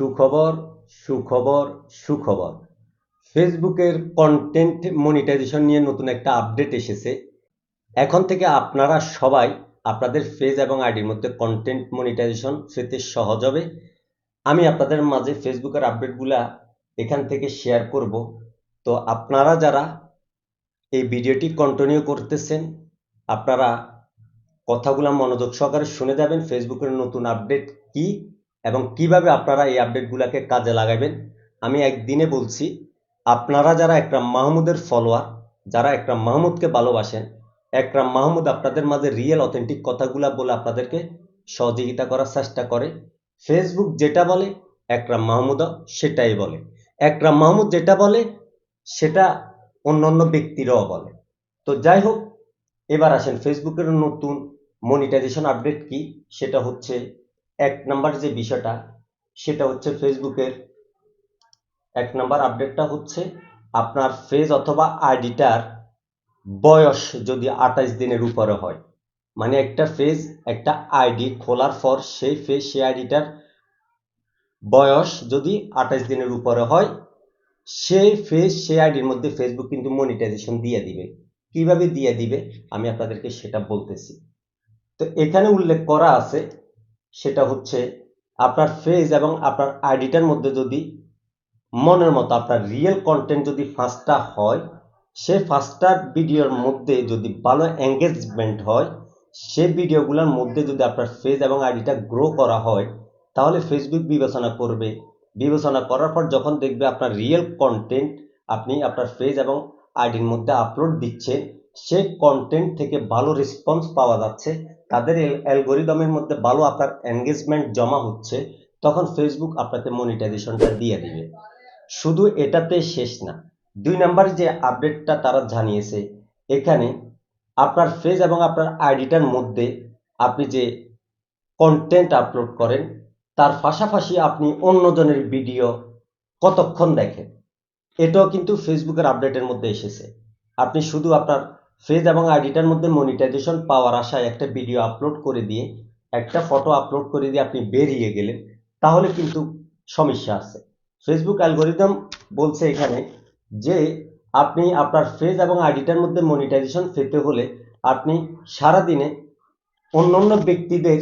সুখবর সুখবর সুখবর। ফেসবুকের কন্টেন্ট মনিটাইজেশন নিয়ে নতুন একটা আপডেট এসেছে। এখন থেকে আপনারা সবাই আপনাদের ফেজ এবং আইডির মধ্যে কন্টেন্ট মনিটাইজেশন পেতে সহজ হবে। আমি আপনাদের মাঝে ফেসবুকের আপডেটগুলা এখান থেকে শেয়ার করব। তো আপনারা যারা এই ভিডিওটি কন্টিনিউ করতেছেন, আপনারা কথাগুলো মনোযোগ সহকারে শুনে যাবেন, ফেসবুকের নতুন আপডেট কি এবং কীভাবে আপনারা এই আপডেটগুলোকে কাজে লাগাবেন, আমি একদিনে বলছি, আপনারা যারা একরাম মাহমুদের ফলোয়ার যারা একরাম মাহমুদকে ভালোবাসেন, একরাম মাহমুদ আপনাদের মাঝে রিয়েল অথেন্টিক কথাগুলা বলে আপনাদেরকে সহযোগিতা করার চেষ্টা করে। ফেসবুক যেটা বলে, একরাম মাহমুদও সেটাই বলে। একরাম মাহমুদ যেটা বলে, সেটা অন্যান্য ব্যক্তিরাও বলে। তো যাই হোক, এবার আসেন ফেসবুকের নতুন মনিটাইজেশন আপডেট কি? সেটা হচ্ছে এক নাম্বার যে বিষয়টা, সেটা হচ্ছে ফেসবুকের। এক নাম্বার আপডেটটা হচ্ছে আপনার ফেজ অথবা আইডিটার বয়স যদি আঠাইশ দিনের উপরে হয়। মানে একটা ফেজ, একটা আইডি খোলার পর সেই ফেজ, সেই আইডিটার বয়স যদি আঠাইশ দিনের উপরে হয়, সেই ফেজ, সেই আইডির মধ্যে ফেসবুক কিন্তু মনিটাইজেশন দিয়ে দিবে। কীভাবে দিয়ে দিবে? আমি আপনাদেরকে সেটা বলতেছি। তো এখানে উল্লেখ করা আছে সেটা হচ্ছে আপনার ফেজ এবং আপনার আইডিটার মধ্যে যদি মনের মতো আপনার রিয়েল কন্টেন্ট যদি ফার্স্টটা হয়, সে ফার্স্টটা ভিডিওর মধ্যে যদি ভালো এঙ্গেজমেন্ট হয়, সে ভিডিওগুলোর মধ্যে যদি আপনার ফেজ এবং আইডিটা গ্রো করা হয়, তাহলে ফেসবুক বিবেচনা করবে। বিবেচনা করার পর যখন দেখবে আপনার রিয়েল কন্টেন্ট আপনি আপনার ফেজ এবং আইডির মধ্যে আপলোড দিচ্ছেন সে কন্টেন্ট থেকে ভালো রেসপন্স পাওয়া যাচ্ছে, তাদের অ্যালগোরিদমের মধ্যে ভালো আপনার এনগেজমেন্ট জমা হচ্ছে, তখন ফেসবুক আপনাকে মনিটাইজেশনটা দিয়ে দিবে। শুধু এটাতে শেষ না, দুই নাম্বার যে আপডেটটা তারা জানিয়েছে, এখানে আপনার ফেজ এবং আপনার আইডিটার মধ্যে আপনি যে কন্টেন্ট আপলোড করেন, তার পাশাপাশি আপনি অন্যজনের ভিডিও কতক্ষণ দেখেন, এটাও কিন্তু ফেসবুকের আপডেটের মধ্যে এসেছে। আপনি শুধু আপনার ফেজ এবং আইডিটার মধ্যে মনিটাইজেশন পাওয়ার আশায় একটা ভিডিও আপলোড করে দিয়ে, একটা ফটো আপলোড করে দিয়ে আপনি বেরিয়ে গেলেন, তাহলে কিন্তু সমস্যা আছে। ফেসবুক অ্যালগোরিদম বলছে এখানে যে, আপনি আপনার ফেজ এবং আইডিটার মধ্যে মনিটাইজেশন পেতে হলে আপনি সারাদিনে অন্য অন্য ব্যক্তিদের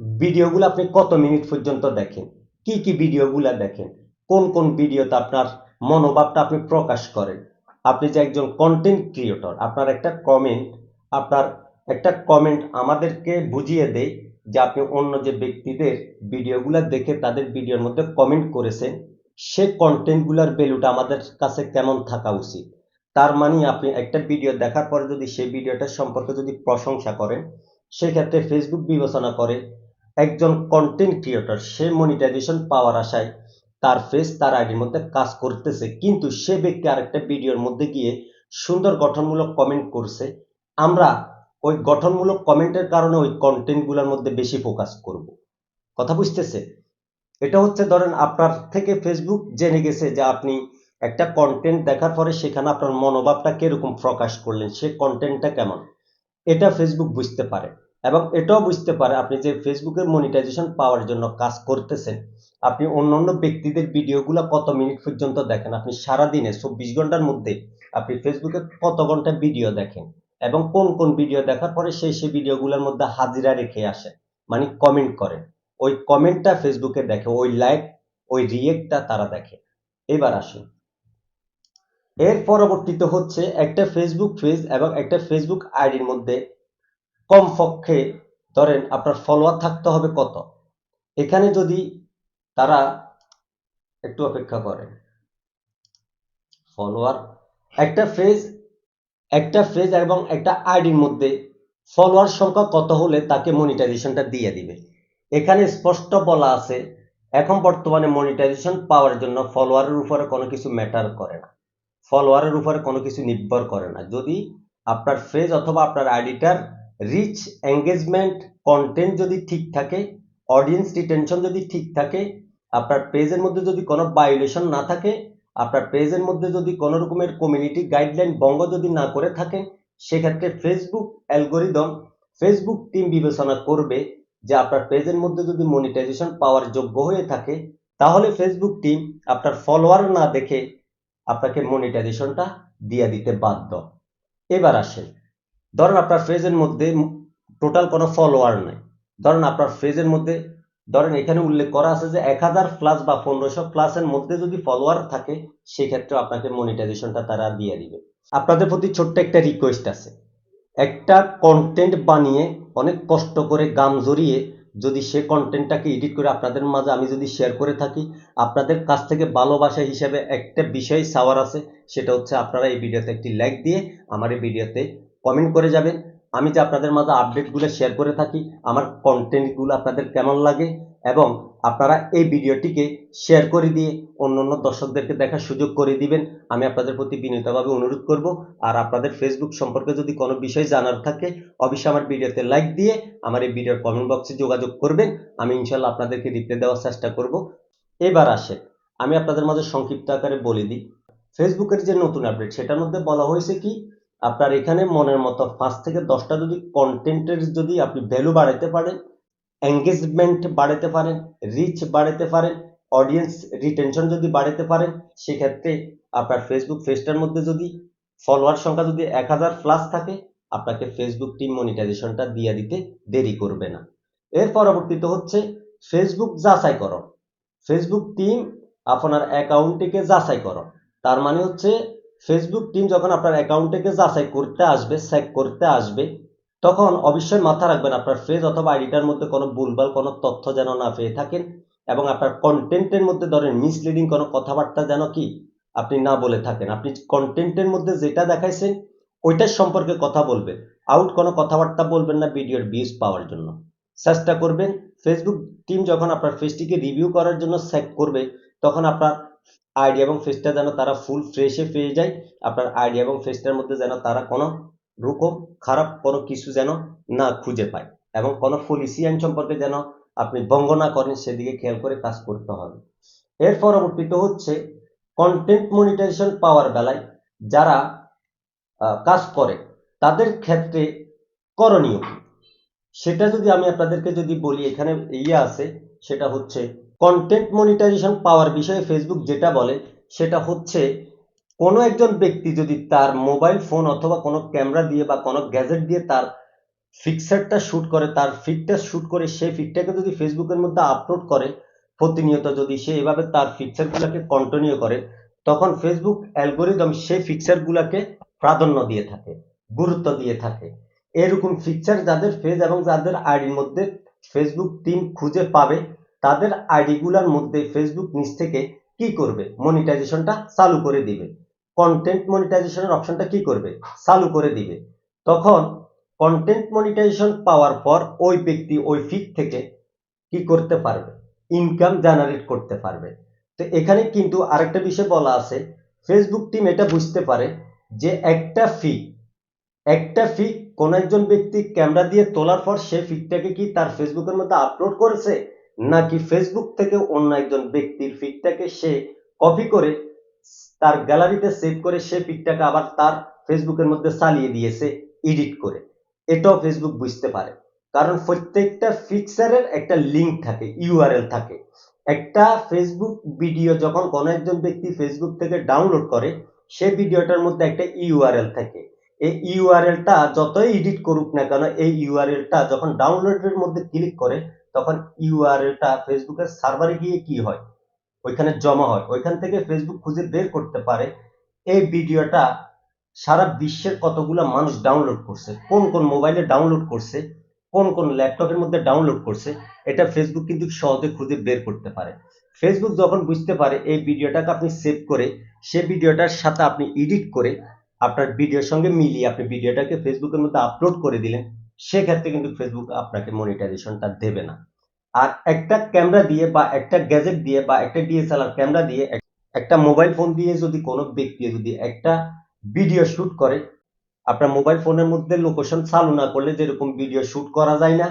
ভিডিওগুলো আপনি কত মিনিট পর্যন্ত দেখেন? কি কি ভিডিওগুলো দেখেন? কোন কোন ভিডিওতে আপনার মনোভাবটা আপনি প্রকাশ করেন? আপনি যে একজন কন্টেন্ট ক্রিয়েটর আপনার একটা কমেন্ট আপনার একটা কমেন্ট আমাদেরকে বুঝিয়ে দেয় যে আপনি অন্য যে ব্যক্তিদের ভিডিওগুলো দেখে তাদের ভিডিওর মধ্যে কমেন্ট করেছেন, সে কন্টেন্টগুলোর ভ্যালুটা আমাদের কাছে কেমন থাকা উচিত? তার মানে আপনি একটা ভিডিও দেখার পরে যদি সেই ভিডিওটার সম্পর্কে যদি প্রশংসা করেন, সেক্ষেত্রে ফেসবুক বিবেচনা করে একজন কন্টেন্ট ক্রিয়েটর সে মনিটাইজেশন পাওয়ার আশায় তার ফেস তার আইডির মধ্যে কাজ করতেছে। কিন্তু সে ব্যক্তি আরেকটা ভিডিওর মধ্যে গিয়ে সুন্দর গঠনমূলক কমেন্ট করছে। আমরা ওই গঠনমূলক কমেন্টের কারণে ওই কন্টেন্টগুলোর মধ্যে বেশি ফোকাস করব। কথা বুঝতেছে? এটা হচ্ছে ধরেন আপনার থেকে ফেসবুক জেনে গেছে যে আপনি একটা কন্টেন্ট দেখার পরে সেখানে আপনার মনোভাবটা কীরকম প্রকাশ করলেন, সে কন্টেন্টটা কেমন? এটা ফেসবুক বুঝতে পারে। এবং এটাও বুঝতে পারে আপনি যে ফেসবুকের মনিটাইজেশন পাওয়ার জন্য কাজ করতেছেন, আপনি অন্য অন্য ব্যক্তিদের ভিডিওগুলো কত মিনিট পর্যন্ত দেখেন? আপনি সারা দিনে চব্বিশ ঘণ্টার মধ্যে আপনি ফেসবুকে কত ঘণ্টা ভিডিও দেখেন? এবং কোন কোন ভিডিও দেখার পরে সেই সেই ভিডিওগুলোর মধ্যে হাজিরা রেখে আসেন? মানে কমেন্ট করেন। ওই কমেন্টটা ফেসবুকে দেখে, ওই লাইক ওই রিয়েক্টটা তারা দেখে। এবার আসুন। এর পরবর্তীতে হচ্ছে একটা ফেসবুক পেজ এবং একটা ফেসবুক আইডির মধ্যে কমপক্ষে ধরেন আপনার ফলোয়ার থাকতে হবে কত? এখানে যদি তারা একটু অপেক্ষা করে। ফলোয়ার একটা ফেজ একটা ফেজ এবং একটা আইডির মধ্যে ফলোয়ার সংখ্যা কত হলে তাকে মনিটাইজেশনটা দিয়ে দিবে। এখানে স্পষ্ট বলা আছে, এখন বর্তমানে মনিটাইজেশন পাওয়ার জন্য ফলোয়ারের উপরে কোনো কিছু ম্যাটার করে না। ফলোয়ারের উপরে কোনো কিছু নির্ভর করে না। যদি আপনার ফেজ অথবা আপনার আইডিটার রিচ এঙ্গেজমেন্ট কন্টেন্ট যদি ঠিক থাকে অডিয়েন্স রিটেনশন যদি ঠিক থাকে, আপনার পেজের মধ্যে যদি কোনো ভায়োলেশন না থাকে, আপনার পেজের মধ্যে যদি কোনো রকমের কমিউনিটি গাইডলাইন ভঙ্গ যদি না করে থাকেন সেক্ষেত্রে ফেসবুক অ্যালগোরিদম ফেসবুক টিম বিবেচনা করবে যে আপনার পেজের মধ্যে যদি মনিটাইজেশন পাওয়ার যোগ্য হয়ে থাকে, তাহলে ফেসবুক টিম আপনার ফলোয়ার না দেখে আপনাকে মনিটাইজেশনটা দিয়ে দিতে বাধ্য। এবার আসেন ধরেন আপনার ফেজের মধ্যে টোটাল কোনো ফলোয়ার নাই। ধরেন আপনার ফেজের মধ্যে, ধরেন এখানে উল্লেখ করা আছে যে এক হাজার প্লাস বা পনেরোশো প্লাসের মধ্যে যদি ফলোয়ার থাকে সেক্ষেত্রে আপনাকে মনিটাইজেশনটা তারা দিয়ে দিবে। আপনাদের প্রতি ছোট্ট একটা রিকোয়েস্ট আছে। একটা কন্টেন্ট বানিয়ে, অনেক কষ্ট করে গাম জড়িয়ে যদি সে কন্টেন্টটাকে এডিট করে আপনাদের মাঝে আমি যদি শেয়ার করে থাকি, আপনাদের কাছ থেকে ভালোবাসা হিসেবে একটা বিষয় চাওয়ার আছে, সেটা হচ্ছে আপনারা এই ভিডিওতে একটি লাইক দিয়ে আমার এই ভিডিওতে কমেন্ট করে যাবেন। আমি যে আপনাদের মাঝে আপডেটগুলো শেয়ার করে থাকি, আমার কন্টেন্টগুলো আপনাদের কেমন লাগে এবং আপনারা এই ভিডিওটিকে শেয়ার করে দিয়ে অন্য অন্য দর্শকদেরকে দেখার সুযোগ করে দিবেন, আমি আপনাদের প্রতি বিনীতভাবে অনুরোধ করব। আর আপনাদের ফেসবুক সম্পর্কে যদি কোনো বিষয় জানার থাকে, অবশ্যই আমার ভিডিওতে লাইক দিয়ে আমার এই ভিডিওর কমেন্ট বক্সে যোগাযোগ করবেন, আমি ইনশাল্লাহ আপনাদেরকে রিপ্লাই দেওয়ার চেষ্টা করব। এবার আসে আমি আপনাদের মাঝে সংক্ষিপ্ত আকারে বলে দিই। ফেসবুকের যে নতুন আপডেট সেটার মধ্যে বলা হয়েছে কি আপনার এখানে মনের মতো পাঁচ থেকে দশটা যদি কন্টেন্টের যদি আপনি ভ্যালু বাড়াতে পারেন এঙ্গেজমেন্ট বাড়াতে পারেন রিচ বাড়াতে পারেন অডিয়েন্স রিটেনশন যদি বাড়াতে পারেন, সেক্ষেত্রে আপনার ফেসবুক পেজটার মধ্যে যদি ফলোয়ার সংখ্যা যদি এক হাজার প্লাস থাকে, আপনাকে ফেসবুক টিম মনিটাইজেশনটা দিয়ে দিতে দেরি করবে না। এর পরবর্তীতে হচ্ছে ফেসবুক যাচাই করো ফেসবুক টিম আপনার অ্যাকাউন্টটিকে যাচাই করো তার মানে হচ্ছে ফেসবুক টিম যখন আপনার অ্যাকাউন্টটিকে যাচাই করতে আসবে চেক করতে আসবে, তখন অবশ্যই মাথা রাখবেন আপনার ফেজ অথবা আইডিটার মধ্যে কোনো ভুলভাল, কোনো তথ্য যেন না পেয়ে থাকেন এবং আপনার কন্টেন্টের মধ্যে ধরেন মিসলিডিং কোনো কথাবার্তা যেন কি আপনি না বলে থাকেন। আপনি কন্টেন্টের মধ্যে যেটা দেখাইছেন, ওইটার সম্পর্কে কথা বলবেন। আউট কোনো কথাবার্তা বলবেন না ভিডিওর ভিউজ পাওয়ার জন্য। চেষ্টা করবেন। ফেসবুক টিম যখন আপনার ফেসটিকে রিভিউ করার জন্য চেক করবে, তখন আপনার আইডি এবং ফেসটা যেন তারা ফুল ফ্রেশে পেয়ে যায়, আপনার আইডি এবং ফেসটার মধ্যে যেন তারা কোনো রকম খারাপ কোনো কিছু যেন না খুঁজে পায় এবং কোনো পলিসি সম্পর্কে যেন আপনি ভঙ্গ না করেন, সেদিকে খেয়াল করে কাজ করতে হবে। এর পরবর্তীতে হচ্ছে কন্টেন্ট মনিটাইজেশন পাওয়ার বেলায় যারা কাজ করে, তাদের ক্ষেত্রে করণীয় সেটা যদি আমি আপনাদেরকে যদি বলি, এখানে ইয়ে আছে, সেটা হচ্ছে কন্টেন্ট মনিটাইজেশন পাওয়ার বিষয়ে ফেসবুক যেটা বলে, সেটা হচ্ছে কোনো একজন ব্যক্তি যদি তার মোবাইল ফোন অথবা কোনো ক্যামেরা দিয়ে বা কোনো গ্যাজেট দিয়ে তার ফিক্সারটা শ্যুট করে, তার ফিটটা শ্যুট করে, সেই ফিটটাকে যদি ফেসবুকের মধ্যে আপলোড করে, প্রতিনিয়ত যদি সে এভাবে তার ফিক্সারগুলোকে কন্টিনিউ করে, তখন ফেসবুক অ্যালগোরিদম সেই ফিক্সারগুলোকে প্রাধান্য দিয়ে থাকে, গুরুত্ব দিয়ে থাকে। এরকম ফিক্সার যাদের ফেজ এবং যাদের আইডির মধ্যে ফেসবুক টিম খুঁজে পাবে তাদের আইডিগুলোর মধ্যে ফেসবুক নিচ থেকে কি করবে? মনিটাইজেশনটা চালু করে দিবে। কন্টেন্ট মনিটাইজেশনের অপশনটা কি করবে? চালু করে দিবে। তখন কন্টেন্ট মনিটাইজেশন পাওয়ার পর ওই ব্যক্তি ওই ফিড থেকে কি করতে পারবে? ইনকাম জেনারেট করতে পারবে। তো এখানে কিন্তু আরেকটা বিষয় বলা আছে ফেসবুক টিম এটা বুঝতে পারে যে একটা ফি একটা ফি কোন একজন ব্যক্তি ক্যামেরা দিয়ে তোলার পর সে ফিডটাকে কি তার ফেসবুকের মধ্যে আপলোড করেছে? নাকি ফেসবুক থেকে অন্য একজন ব্যক্তির ফিডটাকে সে কপি করে তার গ্যালারিতে সেভ করে সে পিকটাকে আবার তার ফেসবুকের মধ্যে চালিয়ে দিয়েছে এডিট করে। এটাও ফেসবুক বুঝতে পারে। কারণ প্রত্যেকটা ফিক্সারের একটা লিঙ্ক থাকে ইউআরএল থাকে। একটা ফেসবুক ভিডিও যখন কোনো একজন ব্যক্তি ফেসবুক থেকে ডাউনলোড করে, সে ভিডিওটার মধ্যে একটা ইউআরএল থাকে। এই ইউআরএলটা যতই এডিট করুক না কেন, এই ইউআরএলটা যখন ডাউনলোডের মধ্যে ক্লিক করে তখন ইউআরএলটা ফেসবুকের সার্ভারে গিয়ে কি হয়? ওইখানে জমা হয়। ওইখান থেকে ফেসবুক খুঁজে বের করতে পারে এই ভিডিওটা সারা বিশ্বের কতগুলো মানুষ ডাউনলোড করছে, কোন কোন মোবাইলে ডাউনলোড করছে, কোন কোন ল্যাপটপের মধ্যে ডাউনলোড করছে, এটা ফেসবুক কিন্তু সহজে খুঁজে বের করতে পারে। ফেসবুক যখন বুঝতে পারে এই ভিডিওটাকে আপনি সেভ করে, সে ভিডিওটার সাথে আপনি এডিট করে আপনার ভিডিওর সঙ্গে মিলিয়ে আপনি ভিডিওটাকে ফেসবুকের মধ্যে আপলোড করে দিলেন। সেক্ষেত্রে কিন্তু ফেসবুক আপনাকে মনিটাইজেশনটা দেবে না। আর একটা ক্যামেরা দিয়ে বা একটা গ্যাজেট দিয়ে বা একটা ডিএসএলআর ক্যামেরা দিয়ে একটা মোবাইল ফোন দিয়ে যদি কোনো ব্যক্তি যদি একটা ভিডিও শুট করে, আপনার মোবাইল ফোনের মধ্যে লোকেশন চালু না করলে যেরকম ভিডিও শুট করা যায় না,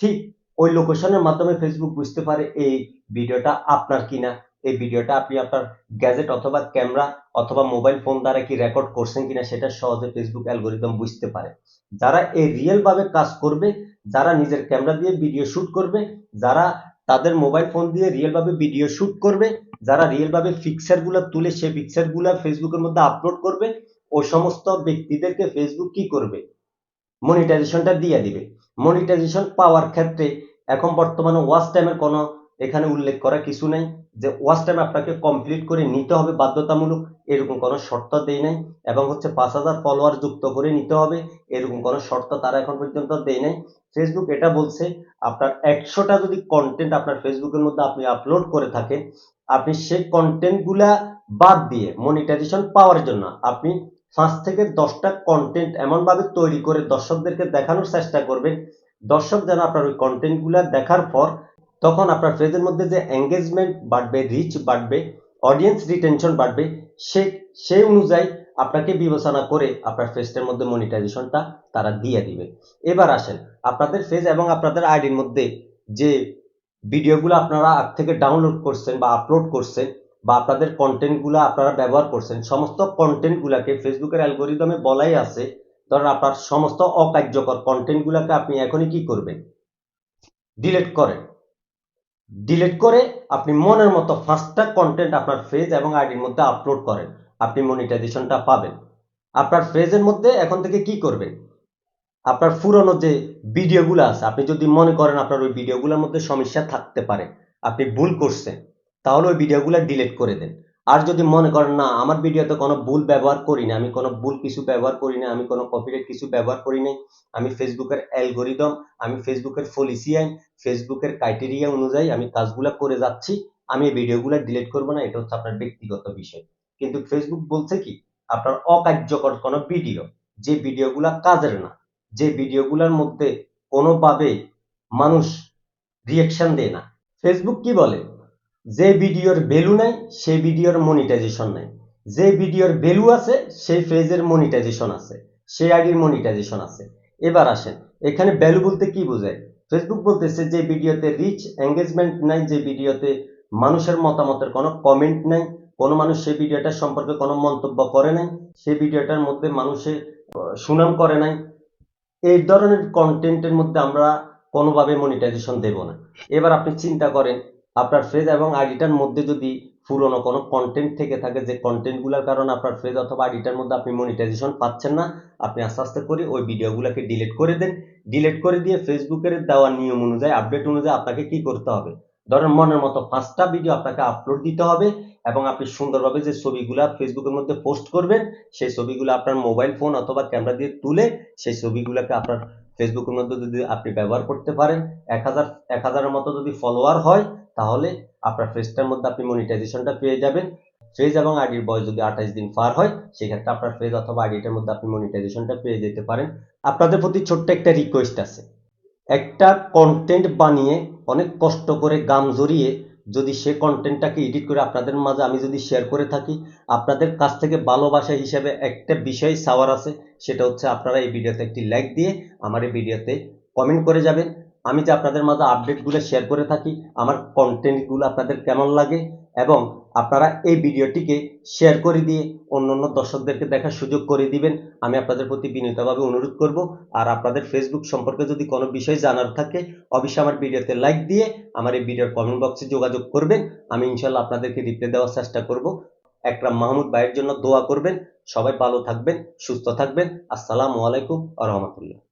ঠিক ওই লোকেশনের মাধ্যমে ফেসবুক বুঝতে পারে এই ভিডিওটা আপনার কিনা। এই ভিডিওটা আপনি আপনার গ্যাজেট অথবা ক্যামেরা অথবা মোবাইল ফোন দ্বারা কি রেকর্ড করছেন কিনা সেটা সহজে ফেসবুক অ্যালগোরিদম বুঝতে পারে। যারা এই রিয়েল ভাবে কাজ করবে, যারা নিজের ক্যামেরা দিয়ে ভিডিও শুট করবে, যারা তাদের মোবাইল ফোন দিয়ে রিয়েল ভাবে ভিডিও শুট করবে, যারা রিয়েল ভাবে পিকচারগুলা তুলে সেই পিকচারগুলা ফেসবুকের মধ্যে আপলোড করবে, ও সমস্ত ব্যক্তিদেরকে ফেসবুক কি করবে? মনিটাইজেশনটা দিয়ে দিবে। মনিটাইজেশন পাওয়ার ক্ষেত্রে এখন বর্তমানে ওয়াচ টাইমের কোনো এখানে উল্লেখ করা কিছু নাই যে ওয়াচ টাইম আপনাকে কমপ্লিট করে নিতে হবে বাধ্যতামূলক, এরকম কোনো শর্ত দেয় নাই, এবং হচ্ছে পাঁচ হাজার ফলোয়ার যুক্ত করে নিতে হবে, এরকম কোনো শর্ত তারা এখন পর্যন্ত দেয় নাই। ফেসবুক এটা বলছে, আপনার একশোটা যদি কন্টেন্ট আপনার ফেসবুকের মধ্যে আপনি আপলোড করে থাকেন, আপনি সেই কন্টেন্টগুলা বাদ দিয়ে মনিটাইজেশন পাওয়ার জন্য আপনি পাঁচ থেকে দশটা কন্টেন্ট এমনভাবে তৈরি করে দর্শকদেরকে দেখানোর চেষ্টা করবেন। দর্শক যেন আপনার ওই কন্টেন্টগুলা দেখার পর তখন আপনার ফ্রেজের মধ্যে যে এঙ্গেজমেন্ট বাড়বে রিচ বাড়বে অডিয়েন্স রিটেনশন বাড়বে, সে সেই অনুযায়ী আপনাকে বিবেচনা করে আপনার ফেজটার মধ্যে মনিটাইজেশনটা তারা দিয়ে দিবে। এবার আসেন, আপনাদের ফেজ এবং আপনাদের আইডির মধ্যে যে ভিডিওগুলো আপনারা আগ থেকে ডাউনলোড করছেন বা আপলোড করছেন বা আপনাদের কন্টেন্টগুলো আপনারা ব্যবহার করছেন, সমস্ত কন্টেন্টগুলোকে ফেসবুকের অ্যালগোরিদমে বলাই আছে, ধরেন আপনার সমস্ত অকার্যকর কন্টেন্টগুলোকে আপনি এখনই কি করবেন? ডিলিট করেন। ডিলিট করে আপনি মনের মতো ফাস্টটা কন্টেন্ট আপনার ফেজ এবং আইডির মধ্যে আপলোড করেন। আপনি মনিটাইজেশনটা পাবেন। আপনার ফেজের মধ্যে এখন থেকে কি করবেন? আপনার পুরনো যে ভিডিওগুলো আছে, আপনি যদি মনে করেন আপনার ওই ভিডিওগুলোর মধ্যে সমস্যা থাকতে পারে, আপনি ভুল করছেন, তাহলে ওই ভিডিওগুলো ডিলিট করে দেন। আর যদি মনে করেন, না, আমার ভিডিওতে কোনো ভুল ব্যবহার করি না আমি কোনো ভুল কিছু ব্যবহার করি না আমি কোনো কপিরাইট কিছু ব্যবহার করি নাই আমি ফেসবুকের অ্যালগোরিদম আমি ফেসবুকের পলিসি আইন, ফেসবুকের ক্রাইটেরিয়া অনুযায়ী আমি কাজগুলো করে যাচ্ছি, আমি এই ভিডিওগুলো ডিলিট করব না, এটা হচ্ছে আপনার ব্যক্তিগত বিষয়। কিন্তু ফেসবুক বলছে কি, আপনার অকার্যকর কোনো ভিডিও যে ভিডিওগুলা কাজের না, যে ভিডিওগুলোর মধ্যে কোনোভাবে মানুষ রিয়েকশন দেয় না। ফেসবুক কি বলে? যে ভিডিওর ভ্যালু নাই সেই ভিডিওর মনিটাইজেশন নাই। যে ভিডিওর ভ্যালু আছে সেই ফেজের মনিটাইজেশন আছে সেই আইডির মনিটাইজেশন আছে। এবার আসেন, এখানে ভ্যালু বলতে কি বোঝায়? ফেসবুক বলতেছে যে ভিডিওতে রিচ এঙ্গেজমেন্ট নাই, যে ভিডিওতে মানুষের মতামতের কোনো কমেন্ট নাই, কোনো মানুষ সেই ভিডিওটার সম্পর্কে কোনো মন্তব্য করে নাই সেই ভিডিওটার মধ্যে মানুষের সুনাম করে নাই। এই ধরনের কন্টেন্টের মধ্যে আমরা কোনোভাবে মনিটাইজেশন দেব না। এবার আপনি চিন্তা করেন আপনার ফেজ এবং আইডিটার মধ্যে যদি পুরনো কোনো কন্টেন্ট থেকে থাকে, যে কন্টেন্টগুলোর কারণে আপনার ফেজ অথবা আইডিটার মধ্যে আপনি মনিটাইজেশন পাচ্ছেন না, আপনি আস্তে আস্তে করে ওই ভিডিওগুলোকে ডিলিট করে দেন। ডিলিট করে দিয়ে ফেসবুকের দেওয়া নিয়ম অনুযায়ী আপডেট অনুযায়ী আপনাকে কি করতে হবে? ধরেন মনের মতো পাঁচটা ভিডিও আপনাকে আপলোড দিতে হবে এবং আপনি সুন্দরভাবে যে ছবিগুলো ফেসবুকের মধ্যে পোস্ট করবেন, সেই ছবিগুলো আপনার মোবাইল ফোন অথবা ক্যামেরা দিয়ে তুলে সেই ছবিগুলোকে আপনার ফেসবুকের মধ্যে যদি আপনি ব্যবহার করতে পারেন, এক হাজার, এক হাজারের মতো যদি ফলোয়ার হয় তাহলে আপনার ফেজটার মধ্যে আপনি মনিটাইজেশনটা পেয়ে যাবেন। ফেজ এবং আইডির বয়স যদি আঠাইশ দিন পার হয়, সেক্ষেত্রে আপনার ফেজ অথবা আইডিটার মধ্যে আপনি মনিটাইজেশনটা পেয়ে যেতে পারেন। আপনাদের প্রতি ছোট্ট একটা রিকোয়েস্ট আছে। একটা কন্টেন্ট বানিয়ে, অনেক কষ্ট করে গাম জড়িয়ে যদি সে কন্টেন্টটাকে এডিট করে আপনাদের মাঝে আমি যদি শেয়ার করে থাকি, আপনাদের কাছ থেকে ভালোবাসা হিসেবে একটা বিষয় চাওয়ার আছে, সেটা হচ্ছে আপনারা এই ভিডিওতে একটি লাইক দিয়ে আমার এই ভিডিওতে কমেন্ট করে যাবেন। আমি যে আপনাদের মাঝে আপডেটগুলো শেয়ার করে থাকি, আমার কন্টেন্টগুলো আপনাদের কেমন লাগে এবং আপনারা এই ভিডিওটিকে শেয়ার করে দিয়ে অন্য অন্য দর্শকদেরকে দেখার সুযোগ করে দিবেন, আমি আপনাদের প্রতি বিনীতভাবে অনুরোধ করব। আর আপনাদের ফেসবুক সম্পর্কে যদি কোনো বিষয় জানার থাকে, অবশ্যই আমার ভিডিওতে লাইক দিয়ে আমার এই ভিডিওর কমেন্ট বক্সে যোগাযোগ করবেন, আমি ইনশাল্লাহ আপনাদেরকে রিপ্লাই দেওয়ার চেষ্টা করব। একরাম মাহমুদ ভাইয়ের জন্য দোয়া করবেন, সবাই ভালো থাকবেন, সুস্থ থাকবেন, আসসালামু আলাইকুম আ রহমতুল্লাহ।